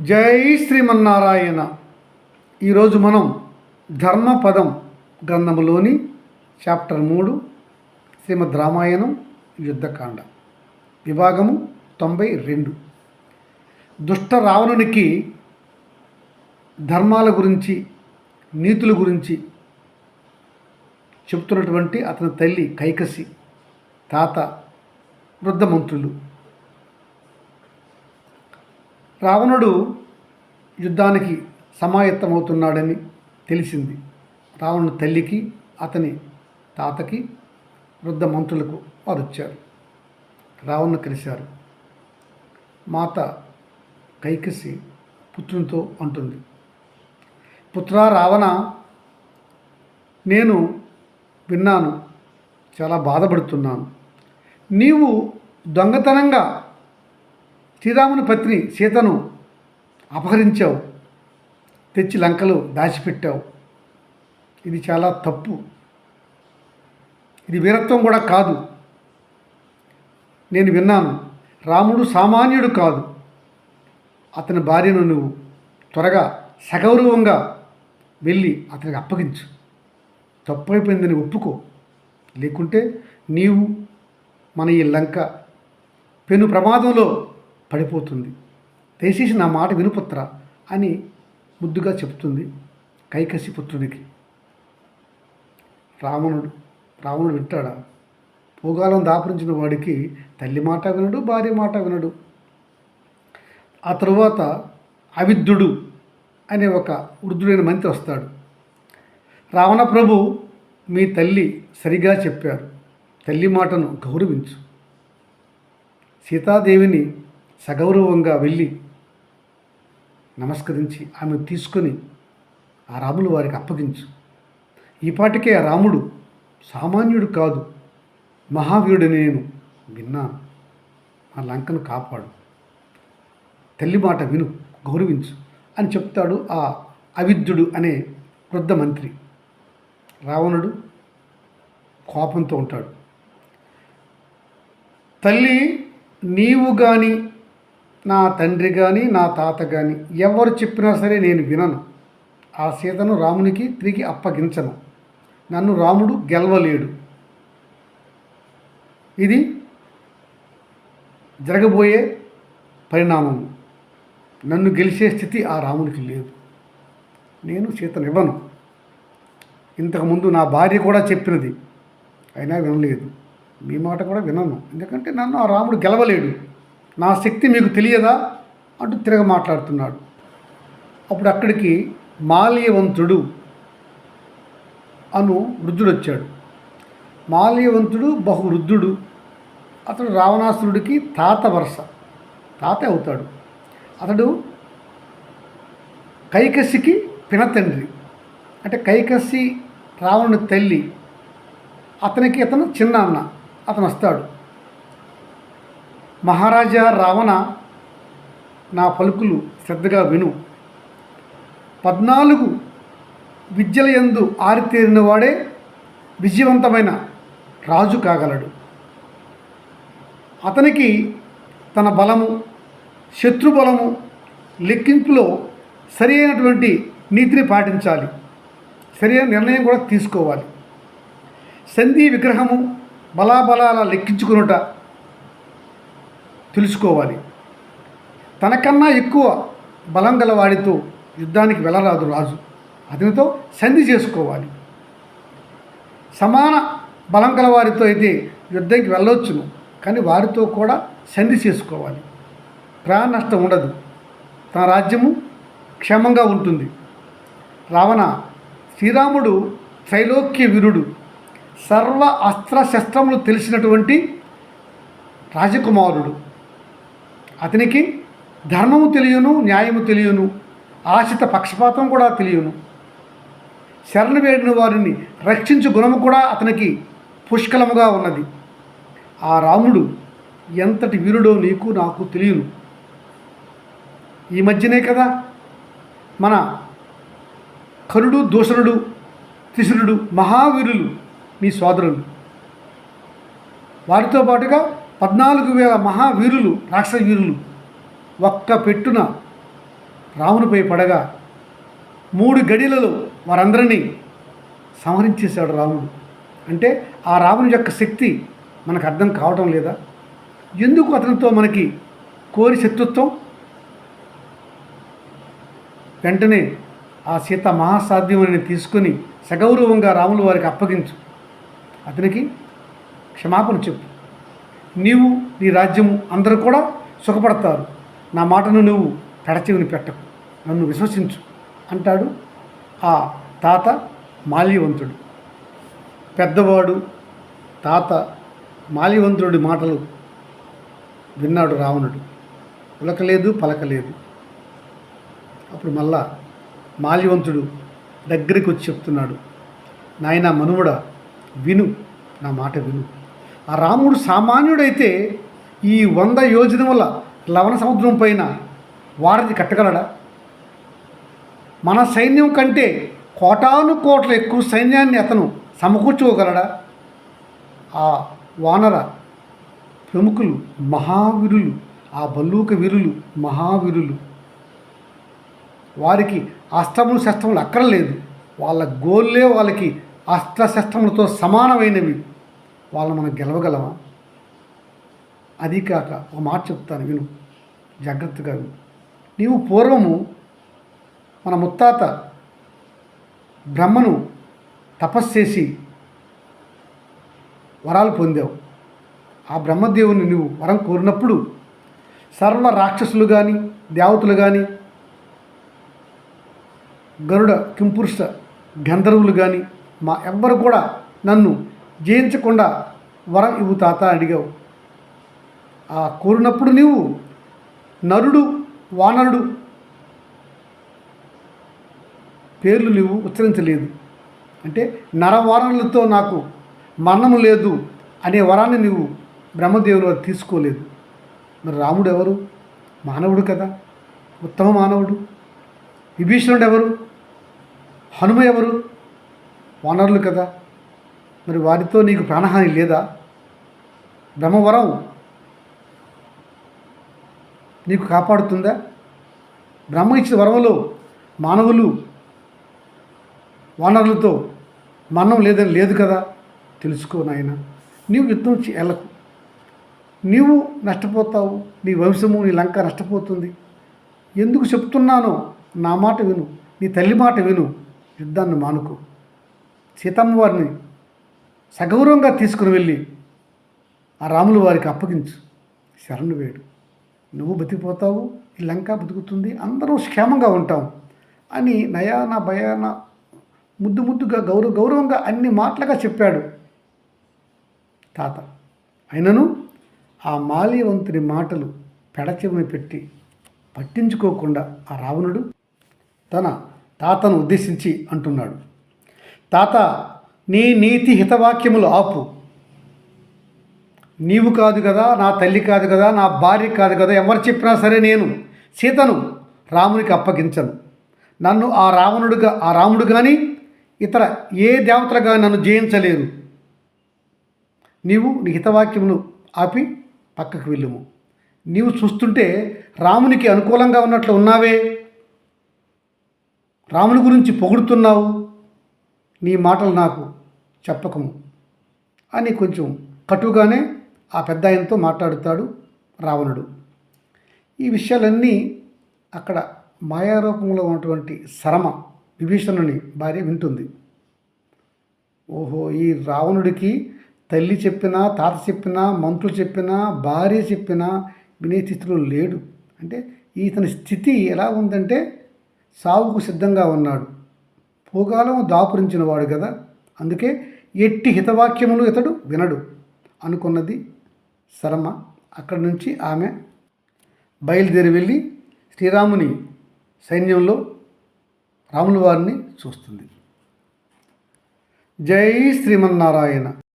జై శ్రీమన్నారాయణ. ఈరోజు మనం ధర్మపదం గ్రంథములోని చాప్టర్ మూడు శ్రీమద్ రామాయణం యుద్ధకాండ విభాగము తొంభై రెండు. దుష్ట రావణునికి ధర్మాల గురించి నీతుల గురించి చెప్తున్నటువంటి అతని తల్లి కైకసి తాత వృద్ధ మంత్రులు రావణుడు యుద్ధానికి సమాయత్తమవుతున్నాడని తెలిసింది. రావణుడు తల్లికి అతని తాతకి వృద్ధ మంత్రులకు వారు వచ్చారు రావణ్ణి కలిశారు. మాత కైకసి పుత్రునితో అంటుంది. పుత్ర రావణ నేను విన్నాను చాలా బాధపడుతున్నాను. నీవు దొంగతనంగా శ్రీరాముని పత్ని సీతను అపహరించావు తెచ్చి లంకలో దాచిపెట్టావు. ఇది చాలా తప్పు. ఇది వీరత్వం కూడా కాదు. నేను విన్నాను. రాముడు సామాన్యుడు కాదు. అతని భార్యను నువ్వు త్వరగా సగౌరవంగా వెళ్ళి అతనికి అప్పగించు. తప్పు అయిపోయిందని ఒప్పుకో. లేకుంటే నీవు మన ఈ లంక పెను ప్రమాదంలో పడిపోతుంది. దయచేసి నా మాట వినుపుత్ర అని ముద్దుగా చెప్తుంది కైకసి పుత్రునికి రావణుడు రావణుడు వింటాడా? పూగాలం దాపరించిన వాడికి తల్లి మాట వినడు భార్య మాట వినడు. ఆ తరువాత అవిద్యుడు అనే ఒక వృద్ధుడైన మంత్రి వస్తాడు. రావణ ప్రభు మీ తల్లి సరిగా చెప్పారు. తల్లి మాటను గౌరవించు. సీతాదేవిని సగౌరవంగా వెళ్ళి నమస్కరించి ఆమె తీసుకొని ఆ రాములు వారికి అప్పగించు. ఈపాటికే ఆ రాముడు సామాన్యుడు కాదు మహావీరుడు నేను విన్నాను. ఆ లంకను కాపాడు. తల్లి మాట విను గౌరవించు అని చెప్తాడు ఆ అవిద్యుడు అనే వృద్ధ మంత్రి. రావణుడు కోపంతో ఉంటాడు. తల్లి నీవు కానీ నా తండ్రి కానీ నా తాత కానీ ఎవరు చెప్పినా సరే నేను వినను. ఆ సీతను రామునికి తిరిగి అప్పగించను. నన్ను రాముడు గెలవలేడు. ఇది జరగబోయే పరిణామం. నన్ను గెలిచే స్థితి ఆ రామునికి లేదు. నేను సీతను ఇవ్వను ఇంతకుముందు నా భార్య కూడా చెప్పినది. అయినా వినలేదు. మీ మాట కూడా వినను. ఎందుకంటే నన్ను ఆ రాముడు గెలవలేడు. నా శక్తి మీకు తెలియదా? అంటూ తిరగ మాట్లాడుతున్నాడు. అప్పుడు అక్కడికి మాల్యవంతుడు అను వృద్ధుడు వచ్చాడు మాల్యవంతుడు బహు వృద్ధుడు. అతడు రావణాసురుడికి తాత వరుస. తాత అవుతాడు. అతడు కైకసికి పినతండ్రి అంటే కైకసి రావణుని తల్లి. అతనికి అతను చిన్న అన్న అతను వస్తాడు మహారాజా రావణ నా పలుకులు శ్రద్ధగా విను. పద్నాలుగు విద్యల ఎందు ఆరితేరిన వాడే విజయవంతమైన రాజు కాగలడు. అతనికి తన బలము శత్రుబలము లెక్కింపులో సరి అయినటువంటి నీతిని పాటించాలి. సరైన నిర్ణయం కూడా తీసుకోవాలి. సంధి విగ్రహము బలాబలాల లెక్కించుకునుట తెలుసుకోవాలి. తనకన్నా ఎక్కువ బలం గల వాడితో యుద్ధానికి వెళ్ళరాదు రాజు. అతనితో సంధి చేసుకోవాలి. సమాన బలం గల వారితో అయితే యుద్ధంకి వెళ్ళవచ్చును కానీ వారితో కూడా సంధి చేసుకోవాలి. ప్రాణ నష్టం ఉండదు. తన రాజ్యము క్షేమంగా ఉంటుంది. రావణ శ్రీరాముడు త్రైలోక్య వీరుడు. సర్వ అస్త్ర శస్త్రములు తెలిసినటువంటి రాజకుమారుడు. అతనికి ధర్మము తెలియను న్యాయము తెలియను ఆశిత పక్షపాతం కూడా తెలియను. శరణు వేడిన వారిని రక్షించు గుణము కూడా అతనికి పుష్కలముగా ఉన్నది. ఆ రాముడు ఎంతటి వీరుడో నీకు నాకు తెలియను. ఈ మధ్యనే కదా మన కరుడు దూషణుడు త్రిశురుడు మహావీరులు మీ సోదరులు. వారితో పాటుగా పద్నాలుగు వేల మహావీరులు రాక్షస వీరులు ఒక్క పెట్టున రామునిపై పడగా మూడు గడిలలో వారందరినీ సంహరించేశాడు రాముడు. అంటే ఆ రాముని యొక్క శక్తి మనకు అర్థం కావటం లేదా? ఎందుకు అతనితో మనకి కోరి శత్రుత్వం? వెంటనే ఆ సీత మహాసాధ్యమని తీసుకొని సగౌరవంగా రాములు వారికి అప్పగించు. అతనికి క్షమాపణ చెప్పు. నీవు నీ రాజ్యము అందరూ కూడా సుఖపడతారు. నా మాటను నువ్వు పెడచెవిని పెట్టకు. నన్ను విశ్వసించు అంటాడు ఆ తాత మాల్యవంతుడు. పెద్దవాడు తాత మాల్యవంతుడి మాటలు విన్నాడు రావణుడు. ఉలకలేదు పలకలేదు. అప్పుడు మళ్ళా మాల్యవంతుడు దగ్గరికి వచ్చి చెప్తున్నాడు నాయన మనువుడ విను నా మాట విను. ఆ రాముడు సామాన్యుడైతే ఈ వంద యోజనముల లవణ సముద్రం పైన వారధి కట్టగలడా? మన సైన్యం కంటే కోటాను కోట్ల ఎక్కువ సైన్యాన్ని అతను సమకూర్చుకోగలడా? ఆ వానర ప్రముఖులు మహావీరులు ఆ బల్లూక వీరులు మహావీరులు. వారికి అస్త్రములు శస్త్రములు అక్కర్లేదు. వాళ్ళ గోల్లే వాళ్ళకి అస్త్రశస్త్రములతో సమానమైనవి. వాళ్ళని మనం గెలవగలమా? అది కాక ఒక మాట చెప్తాను విను. జాగ్రత్తగా విను. నీవు పూర్వము మన ముత్తాత బ్రహ్మను తపస్సు చేసి వరాలు పొందావు. ఆ బ్రహ్మదేవుని నువ్వు వరం కోరినప్పుడు సర్వ రాక్షసులు కానీ దేవతలు కానీ గరుడ కింపురుష గంధర్వులు కానీ మా ఎవ్వరు కూడా నన్ను జయించకుండా వరం ఇవ్వు తాత అడిగావు. ఆ కోరినప్పుడు నీవు నరుడు వానరుడు పేర్లు నీవు ఉచ్చరించలేదు. అంటే నరవానరులతో నాకు మరణం లేదు అనే వరాన్ని నీవు బ్రహ్మదేవుని తీసుకోలేదు. మరి రాముడు ఎవరు? మానవుడు కదా. ఉత్తమ మానవుడు. విభీషణుడు ఎవరు? హనుమ ఎవరు? వానరులు కదా. మరి వారితో నీకు ప్రాణహాని లేదా? బ్రహ్మవరం నీకు కాపాడుతుందా? బ్రహ్మ ఇచ్చిన వరంలో మానవులు వానరులతో మరణం లేదని లేదు కదా? తెలుసుకో నాయన. నీవు యుద్ధం వెళ్ళకు నీవు నష్టపోతావు. నీ వంశము నీ లంక నష్టపోతుంది. ఎందుకు చెప్తున్నానో నా మాట విను. నీ తల్లి మాట విను. యుద్ధాన్ని మానుకో. సీతమ్మ వారిని సగౌరవంగా తీసుకుని వెళ్ళి ఆ రాములు వారికి అప్పగించు. శరణు వేడు. నువ్వు బతికిపోతావు ఈ లంక బతుకుతుంది అందరూ క్షేమంగా ఉంటాం అని నయాన భయాన ముద్దు ముద్దుగా గౌరవ గౌరవంగా అన్ని మాటలుగా చెప్పాడు తాత. అయినను ఆ మాల్యవంతుని మాటలు పెడచెవిని పెట్టి పట్టించుకోకుండా ఆ రావణుడు తన తాతను ఉద్దేశించి అంటున్నాడు. తాత నీ నీతి హితవాక్యములు ఆపు. నీవు కాదు కదా నా తల్లి కాదు కదా నా భార్య కాదు కదా ఎవరు చెప్పినా సరే నేను సీతను రామునికి అప్పగించను. నన్ను ఆ రావణుడుగా ఆ రాముడు కానీ ఇతర ఏ దేవతలుగా నన్ను జయించలేరు. నీవు నీ హితవాక్యమును ఆపి పక్కకు వెళ్ళుము. నీవు చూస్తుంటే రామునికి అనుకూలంగా ఉన్నట్లు ఉన్నావే. రాముని గురించి పొగుడుతున్నావు. నీ మాటలు నాకు చెప్పకము. అని కొంచెం కటుగానే ఆ పెద్ద ఆయనతో మాట్లాడుతాడు రావణుడు. ఈ విషయాలన్నీ అక్కడ మాయారూపంలో ఉన్నటువంటి శరమ విభీషణుని భార్య వింటుంది. ఓహో ఈ రావణుడికి తల్లి చెప్పినా తాత చెప్పినా మంత్రులు చెప్పినా భార్య చెప్పినా వినే స్థితిలో లేడు. అంటే ఇతని స్థితి ఎలా ఉందంటే సావుకు సిద్ధంగా ఉన్నాడు. పోగాలం దాపురించిన వాడు కదా అందుకే ఎట్టి హితవాక్యములు ఇతడు వినడు. అనుకున్నది శరమ. అక్కడి నుంచి ఆమె బయలుదేరి వెళ్ళి శ్రీరాముని సైన్యంలో రాముల వారిని చూస్తుంది. జై శ్రీమన్నారాయణ.